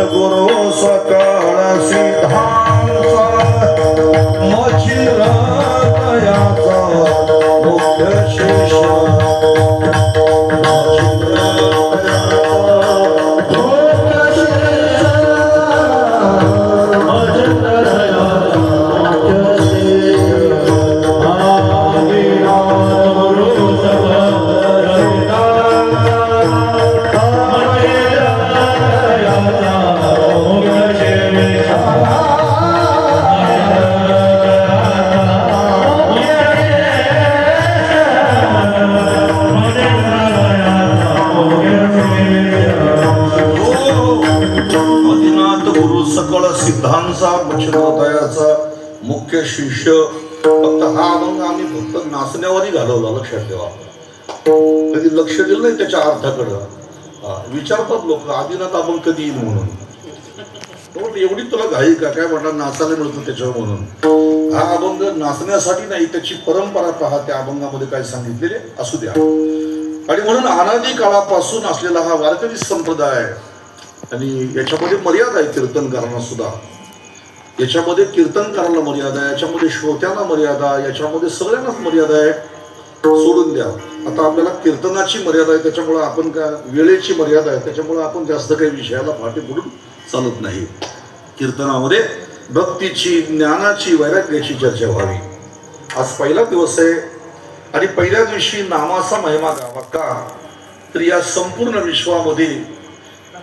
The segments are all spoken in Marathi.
सद्गुरु सकळ सिद्धांत मचिर तयाचा मुख्य शिष्य. सिद्धांचा वचनोदयाचा मुख्य शिष्य फक्त हा अभंग आम्ही फक्त नाचण्यावरही घालवला लक्षात ठेवा. कधी लक्ष दिलं नाही त्याच्या अर्थाकडं. विचारतात लोक आदिनाथ अभंग कधी येईल म्हणून. एवढी तुला घाई का? काय म्हणणार नाचायला मिळतं त्याच्यावर म्हणून. हा अभंग नाचण्यासाठी नाही त्याची परंपरा पहा त्या अभंगामध्ये काय सांगितलेले असू द्या. आणि म्हणून अनादी काळापासून असलेला हा वारकरी संप्रदाय आणि याच्यामध्ये मर्यादा आहे कीर्तनकारांना सुद्धा. याच्यामध्ये कीर्तनकाराला मर्यादा आहे याच्यामध्ये श्रोत्यांना मर्यादा याच्यामध्ये सगळ्यांनाच मर्यादा आहे सोडून द्या. आता आपल्याला कीर्तनाची मर्यादा आहे त्याच्यामुळं आपण काय वेळेची मर्यादा आहे त्याच्यामुळं आपण जास्त काही विषयाला फाटे पडून चालत नाही. कीर्तनामध्ये भक्तीची ज्ञानाची वैराग्याची चर्चा व्हावी. आज पहिला दिवस आहे आणि पहिल्या दिवशी नामाचा महिमा गावा का? तर या संपूर्ण विश्वामध्ये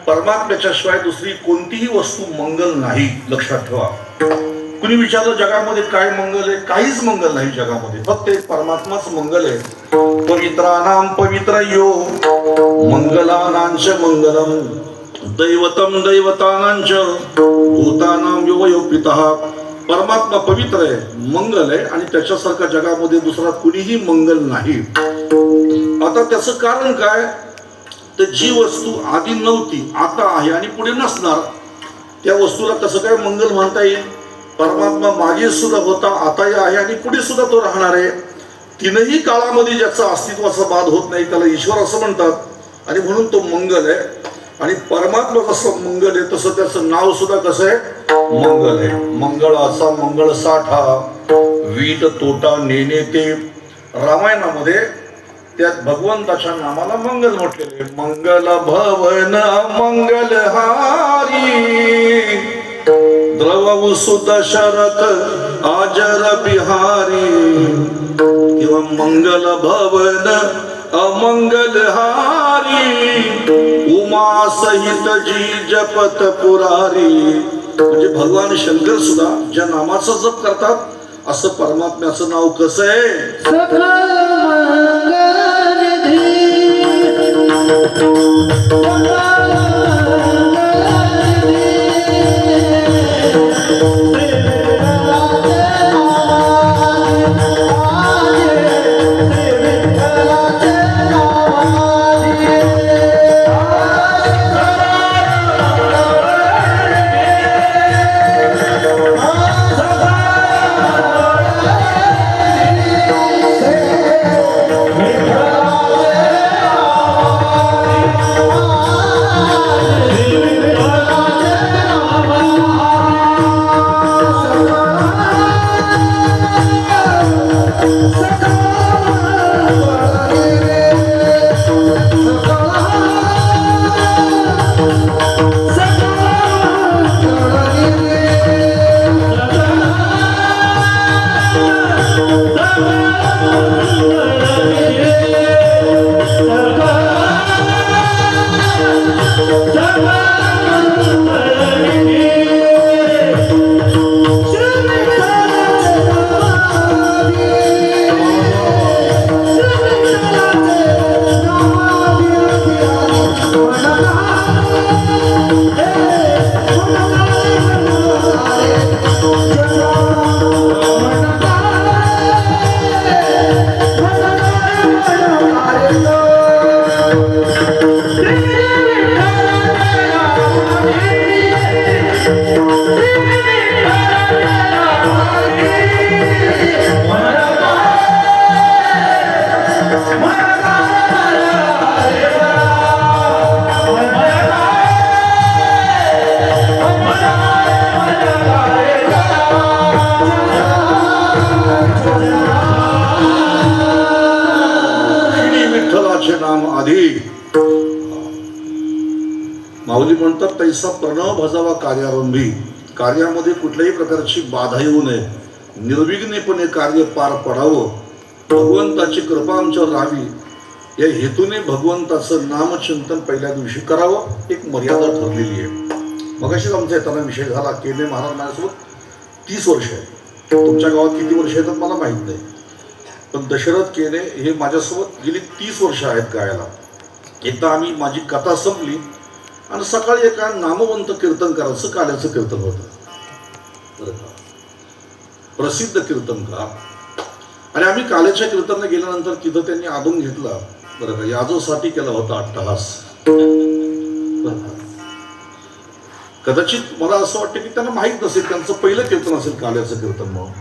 परमात्म्याच्या शिवाय दुसरी कोणतीही वस्तू मंगल नाही लक्षात ठेवा. कुणी विचारलं जगामध्ये काय मंगल आहे? काहीच मंगल नाही जगामध्ये. फक्त एक परमात्माच मंगल आहे. पवित्रानाम पवित्र यो मंगलानांच मंगलम. दैवतम दैवतानांच भूतानाम यो पिता परमात्मा पवित्र आहे मंगल आहे आणि त्याच्यासारखा जगामध्ये दुसरा कुणीही मंगल नाही. आता त्याचं कारण काय? तर जी वस्तू आधी नव्हती आता आहे आणि पुढे नसणार त्या वस्तूला कसं काय मंगल म्हणता येईल? परमात्मा मागे सुद्धा होता आताही आहे आणि पुढे सुद्धा तो राहणार आहे. तीनही काळामध्ये ज्याचा अस्तित्वाचा बाद होत नाही त्याला ईश्वर असं म्हणतात. आणि म्हणून तो मंगल आहे. आणि परमात्मा जसं मंगल आहे तसं त्याचं नाव सुद्धा कसं आहे? मंगल आहे. मंगळाचा मंगळ साठा वीट तोटा नेणे ते रामायणामध्ये त्यात भगवंताच्या नामाला मंगल म्हटलेले. मंगल भवन मंगल हारी. द्रव सुत शरथ आजर बिहारी. किंवा मंगल भवन अमंगल हारी. उमा सहित जी जपत पुरारी. म्हणजे भगवान शंकर सुद्धा ज्या नामाचा जप करतात असं परमात्म्याचं नाव कसं आहे? Oh. समाधी माऊली म्हणतात तैसा प्रणव भजावा कार्यारंभी कार्यामध्ये कुठल्याही प्रकारची बाधा येऊ नये. निर्विघ्नेपणे कार्य पार पडावं. भगवंताची कृपा आमच्यावर राहावी. या हेतूने भगवंताचं नामचिंतन पहिल्या दिवशी करावं एक मर्यादा ठरलेली आहे. मगाशीच आमचा येताना विषय झाला केने महाराज माझ्यासोबत तीस वर्ष आहे तुमच्या गावात किती वर्ष येतात मला माहीत नाही. पण दशरथ केने हे माझ्यासोबत गेली तीस वर्ष आहेत गायला. एकदा आम्ही माझी कथा संपली आणि सकाळी एका नामवंत कीर्तनकाराचं काल्याचं कीर्तन होतं. का? प्रसिद्ध कीर्तनकार. आणि आम्ही काल्याच्या कीर्तनला गेल्यानंतर तिथं त्यांनी आदून घेतला. बरं का? याजोसाठी केला होता अट्टहास कदाचित मला असं वाटतं की त्यांना माहीत नसेल त्यांचं पहिलं कीर्तन असेल काल्याचं कीर्तन म्हणून.